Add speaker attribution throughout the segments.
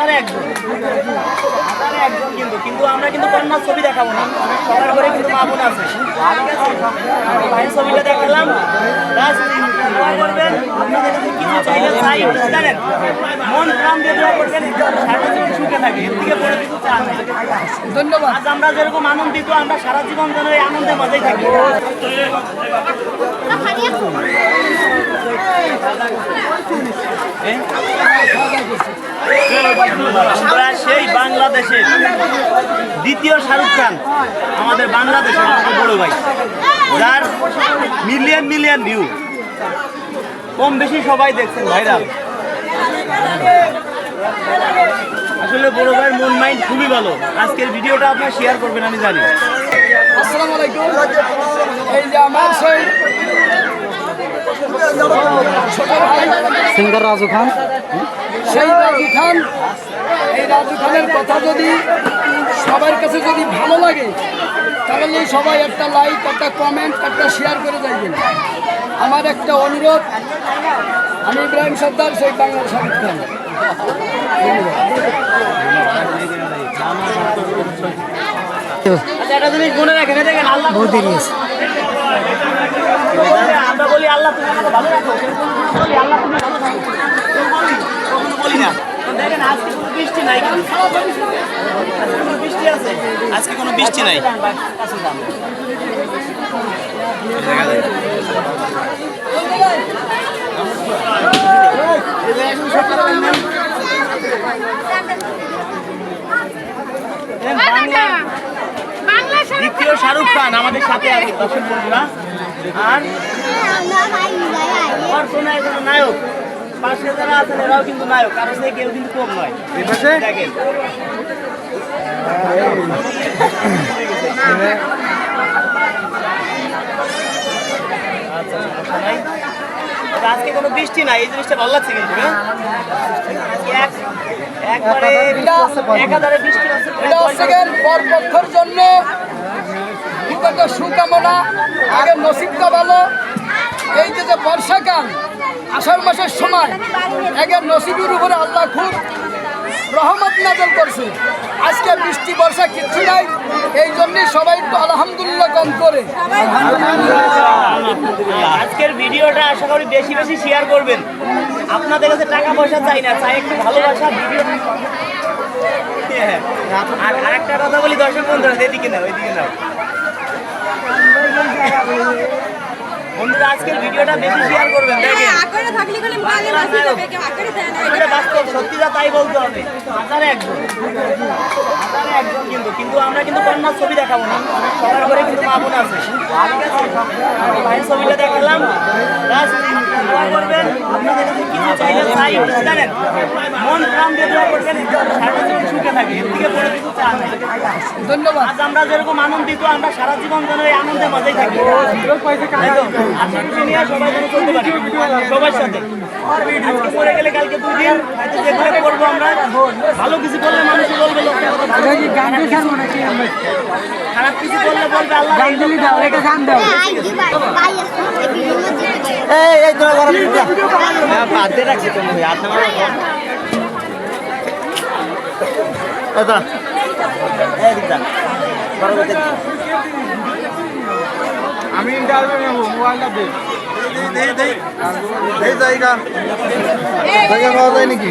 Speaker 1: হাজারে একজন। হাজারে একজন কিন্তু কিন্তু আমরা কিন্তু কন্যার ছবি দেখাবো না। সবার ঘরে কিন্তু মা বোন আছে। ঠিক আছে? ভাইয়ের ছবিটা দেখালাম। Just দোয়া করবেন। আপনাদের কাছে কিছু চাইলে চাই জানেন মন প্রাণ দিয়ে দোয়া করবেন। সারা জীবন সুখে থাকে এর থেকে বড় কিছু চান
Speaker 2: ধন্যবাদ।
Speaker 1: আজ আমরা যেরকম আনন্দিত আমরা সারা জীবন যেন এই আনন্দের মজাই থাকি। আমরা সেই বাংলাদেশের দ্বিতীয় শাহরুখ খান, আমাদের বাংলাদেশের বড় ভাই, যার মিলিয়ন মিলিয়ন ভিউ কম বেশি সবাই দেখছেন ভাইরাল আসলে বড় ভাইয়ের মন মাইন্ড খুবই ভালো। আজকের ভিডিওটা আপনার শেয়ার করবেন, আমি জানি।
Speaker 2: আসসালামু আলাইকুম। এই যে আমার
Speaker 3: সিঙ্গার রাজু খান।
Speaker 2: সেই রাজু খান এই রাজু খানের কথা যদি সবার কাছে যদি ভালো লাগে তাহলে সবাই একটা লাইক একটা কমেন্ট একটা শেয়ার করে যাইবেন। আমার একটা অনুরোধ আমি ইব্রাহিম সর্দার সেই বাংলার শাহরুখ খান।
Speaker 1: আচ্ছা একটা জিনিস মনে রাখেন এই দেখেন আল্লাহ
Speaker 3: বহুত দেরি আছে
Speaker 1: আমরা বলি আল্লাহ তুমি আমাকে ভালো রাখো কিন্তু বলি আল্লাহ তুমি ভালো থাকো বলি? কখনো বলি না দেখেন আজকে কোনো বৃষ্টি নাই। কোনো বৃষ্টি আছে আজকে কোনো বৃষ্টি নাই। দ্বিতীয় শাহরুখ খান আমাদের সাথে আছে দর্শক বন্ধুরা। আর? নায়ক। পাশে যারা আছেন এরাও কিন্তু নায়ক কারণ থেকে কেউ কিন্তু কম নয়। দেখেন। আচ্ছা, নাই। তবে আজকে কোনো বৃষ্টি নাই এই জিনিসটা ভালো লাগছে কিন্তু হ্যাঁ? এক- একবারে এক হাজারে বৃষ্টি
Speaker 2: পরপক্ষের জন্য একটা সুকামনা আগে নসিবটা ভালো। এই যে যে বর্ষাকাল, আষাঢ় মাসের সময়, আগে নসিবের উপরে আল্লাহ খুব রহমত নাজল করছে। আজকে বৃষ্টি, বর্ষা কিচ্ছু নাই। এই জন্যে সবাই একটু আলহামদুলিল্লাহ কম করে।
Speaker 1: আজকের ভিডিওটা আশা করি বেশি বেশি শেয়ার করবেন। আপনাদের কাছে টাকা পয়সা চাই না, চাই একটু ভালোবাসা, ভিডিও। আর আরেকটা কথা বলি, দর্শক বন্ধুরা, এদিকে নাও এদিকে নাও। বন্ধুরা আজকের ভিডিওটা বেশি শেয়ার করবেন দেখেন।
Speaker 4: আকারে থাকলে খালি মোবাইলে বাসি যাবে কেউ আকারে দেয় না
Speaker 1: এটা বাস্তব। সত্যিটা তাই বলতে হবে। হাজারে একজন। হাজারে একজন কিন্তু কিন্তু আমরা কিন্তু কন্যার ছবি দেখাবো না। সবার ঘরে কিন্তু মা বোন আছে। ভাইয়ের ছবিটা দেখালাম। দোয়া করবেন আপনাদের কাছে কিছু চাইলে চাই জানেন মন প্রাণ দিয়ে দোয়া করবেন সারা জীবন সুখে থাকে এর থেকে বড় কিছু চান
Speaker 2: ধন্যবাদ।
Speaker 1: আজ আমরা যেরকম আনন্দিত আমরা সারা জীবন যেন এই আনন্দের মজাই থাকি। আশা খুশি নিয়ে সবাই যেন চলতে পারি সবার সাথে। আজকে মরে গেলে কালকে দুই দিন যেগুলো করব আমরা ভালো কিছু করলে মানুষই বলবে খারাপ কিছু করলে বলবে আল্লাহ
Speaker 3: গান দাও এটা গান দাও। এই এই তোরা গরম হ্যাঁ বাদ দিয়ে রাখছি তুমি হাত নামানো দাদা এই দিকটা। বড়
Speaker 5: আমি ইন্টারভিউ নেব মোবাইলটা দে।
Speaker 3: দেই দেই এই জায়গা। জায়গা পাওয়া যায় নাকি?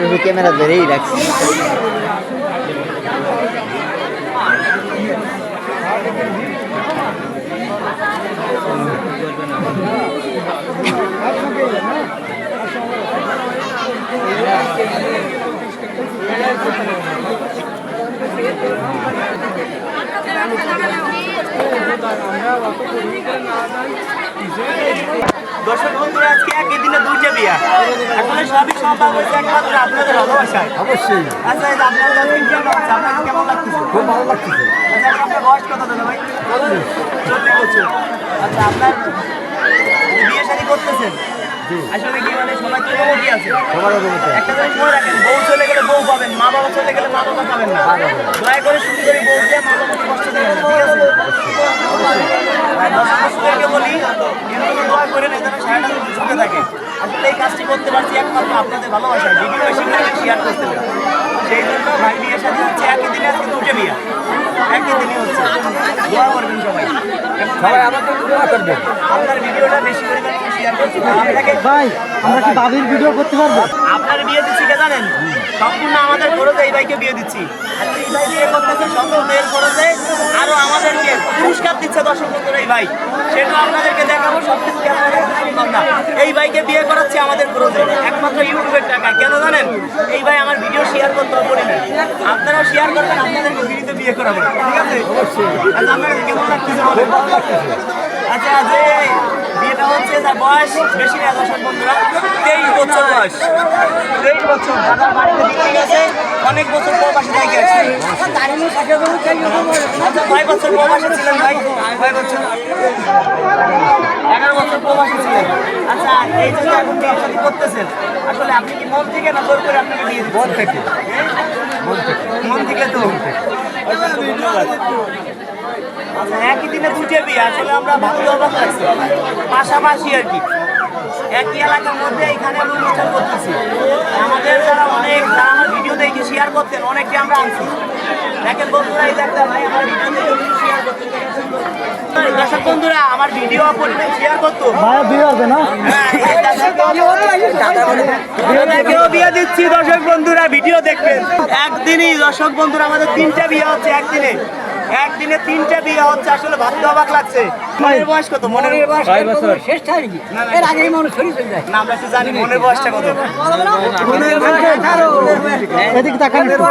Speaker 1: কদি
Speaker 3: ক্যামেরা ধরেই রাখছি.
Speaker 1: দর্শক বন্ধুরা আজকে একই দিনে দুইটা বিয়া। আসলে সবই সম্ভব হয়েছে একমাত্র আপনাদের ভালোবাসায়।
Speaker 3: অবশ্যই।
Speaker 1: আচ্ছা আপনাদের আপনার কেমন লাগতেছে?
Speaker 3: খুব ভালো লাগতেছে।
Speaker 1: আচ্ছা আপনার বয়স কত দাদা ভাই? চল্লিশ। বছর। আচ্ছা আপনার বিয়ে শাড়ি করতেছেন? আসলে কি মানে সবাই তো আছে। একটা জিনিস মনে রাখেন বউ চলে গেলে বউ পাবেন মা বাবা চলে গেলে মা বাবা পাবেন না। দয়া করে শুধু করে বউ দিয়ে মা বাবাকে কষ্ট দেবেন না, ঠিক আছে? আর বলি এরকম দোয়া করেন যেন সারাটা দিন থাকে। আসলে এই কাজটি করতে পারছি একমাত্র আপনাদের ভালোবাসা ভিডিও করে শেয়ার করতে হবে সেই জন্য ভাই বিয়ের সাথে হচ্ছে একই দিনে আজকে দুটো বিয়া। একই দিনে হচ্ছে। দোয়া করবেন সবাই।
Speaker 3: সবাই আমাকে দোয়া করবেন
Speaker 1: আপনার ভিডিওটা বেশি করে শেয়ার করছি
Speaker 5: ভাই আমরা কি দাবির ভিডিও করতে পারব?
Speaker 1: আপনার বিয়ে দিচ্ছি কে জানেন? সম্পূর্ণ আমাদের খরচে এই ভাইকে বিয়ে দিচ্ছি। এই ভাই বিয়ে করতেছে খরচে আরও আমাদেরকে পুরস্কার দিচ্ছে দর্শক বন্ধুরা এই ভাই। সেটা আপনাদেরকে দেখাবো সব কিছু সম্ভব না। এই ভাইকে বিয়ে করাচ্ছে আমাদের খরচে একমাত্র ইউটিউবের টাকা কেন জানেন? এই ভাই আমার ভিডিও শেয়ার করতে না আপনারাও শেয়ার করবেন আপনাদেরকে বিয়ে করাবো, ঠিক আছে? আচ্ছা বলেন? আচ্ছা যে বিয়েটা হচ্ছে তার বয়স বেশি না দর্শক বন্ধুরা তেইশ বছর বয়স। তেইশ বছর। দাদার বাড়িতে বিক্রি গেছে অনেক বছর প্রবাসী থেকে গেছে আচ্ছা কয় বছর প্রবাসী ছিলেন ভাই? কয় বছর? এগারো বছর প্রবাসী ছিলেন। আচ্ছা এই যে এখন বিয়ে করতেছেন, আসলে আপনি কি মন থেকে না করে আপনাকে বিয়ে মন থেকে। মন থেকে। তো। আচ্ছা, একই দিনে দুটো বিয়ে আসলে আমরা ভালো অবাক লাগছে পাশাপাশি আর কি। একই এলাকার মধ্যে এখানে আমরা অনুষ্ঠান করতেছি। আমাদের যারা অনেক যারা আমার ভিডিও দেখে শেয়ার করতেন অনেককে আমরা আনছি। দেখেন বন্ধুরা এই একটা ভাই আমার ভিডিও দেখে শেয়ার করতেন। দর্শক বন্ধুরা আমার ভিডিও শেয়ার করতো।
Speaker 5: ভাই না?
Speaker 1: বিয়ে দিচ্ছি দর্শক বন্ধুরা ভিডিও দেখবেন। একদিনই দর্শক বন্ধুরা আমাদের তিনটা বিয়ে হচ্ছে একদিনে। একদিনে তিনটা বিয়ে হচ্ছে আসলে ভাবতে অবাক লাগছে। মনের বয়স কত? মনের বয়স
Speaker 2: শেষ থাকে নাকি
Speaker 1: না, না।
Speaker 2: এর আগেই মানুষ শরীর চলে যায়।
Speaker 1: না আমরা একটু জানি মনের বয়সটা কত।
Speaker 5: এদিকে তাকান একটু।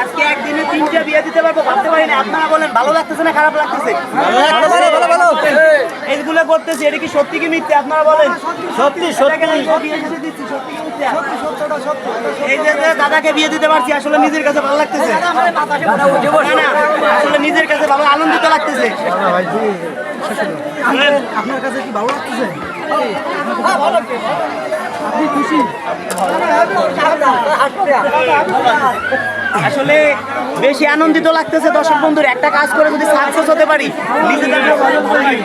Speaker 1: আজকে একদিনে তিনটা বিয়ে দিতে পারব ভাবতে পারি না আপনারা বলেন ভালো লাগতেছে না খারাপ লাগতেছে? এইগুলো করতেছি এটা কি সত্যি কি মিথ্যে? আপনারা বলেন। সত্যি সত্যি। সত্যি মিথ্যে? এই যে দাদাকে বিয়ে দিতে পারছি, আসলে নিজের কাছে ভালো লাগতেছে। আসলে নিজের কাছে ভালো, আনন্দিত লাগতেছে।
Speaker 5: আপনার কাছে কি ভালো লাগতেছে?
Speaker 1: আসলে বেশি আনন্দিত লাগতেছে দর্শক বন্ধুর, একটা কাজ করে যদি সাকসেস হতে পারি লাগে।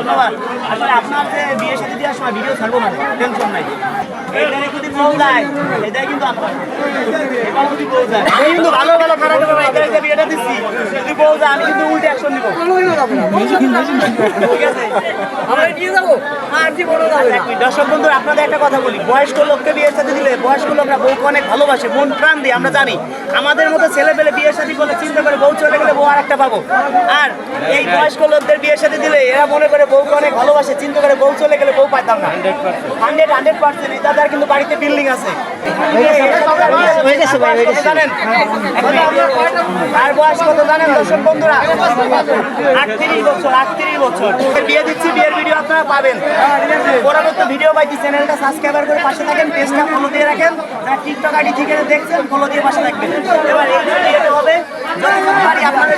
Speaker 1: ধন্যবাদ। আসলে আপনার যে বিয়ে সাথে দেওয়ার সময় ভিডিও ছাড়বো না টেনশন নাই। এইটারে যদি বউ যায় এটাই কিন্তু আপনার। এবার যদি বউ যায় কিন্তু ভালো ভালো খারাপ খারাপ এটারে যে বিয়েটা দিচ্ছি যদি বউ যায় আমি কিন্তু উল্টে অ্যাকশন নিব। ঠিক আছে?
Speaker 2: আমরা দিয়ে যাব আর জীবনে যাবে
Speaker 1: দর্শক বন্ধু আপনাদের একটা কথা বলি। বয়স্ক লোককে বিয়ের সাথে দিলে বয়স্ক লোকরা বউকে অনেক ভালোবাসে মন প্রাণ দিয়ে আমরা জানি। আমাদের মতো ছেলে পেলে বিয়ের সাথে করে বউ চলে গেলে বউ আর একটা পাবো। আর এই বয়স্ক লোকদের বিয়ের সাথে দিলে এরা মনে করে বউকে অনেক ভালোবাসে, চিন্তা করে বউ চলে গেলে বউ পাইতাম না। হান্ড্রেড হান্ড্রেড পার্সেন্ট তাদের কিন্তু বাড়িতে বিল্ডিং আছে। আর বয়স কত জানেন দর্শক বন্ধুরা? আটত্রিশ বছর আটত্রিশ বছর। বিয়ে দিচ্ছি, বিয়ের ভিডিও আপনারা পাবেন। পরবর্তী ভিডিও পাইছি, চ্যানেলটা সাবস্ক্রাইবার করে পাশে থাকেন পেজটা ফলো দিয়ে রাখেন। টিকটক আইডি থেকে দেখছেন ফলো দিয়ে পাশে থাকবেন। এবার এই হবে আপনাদের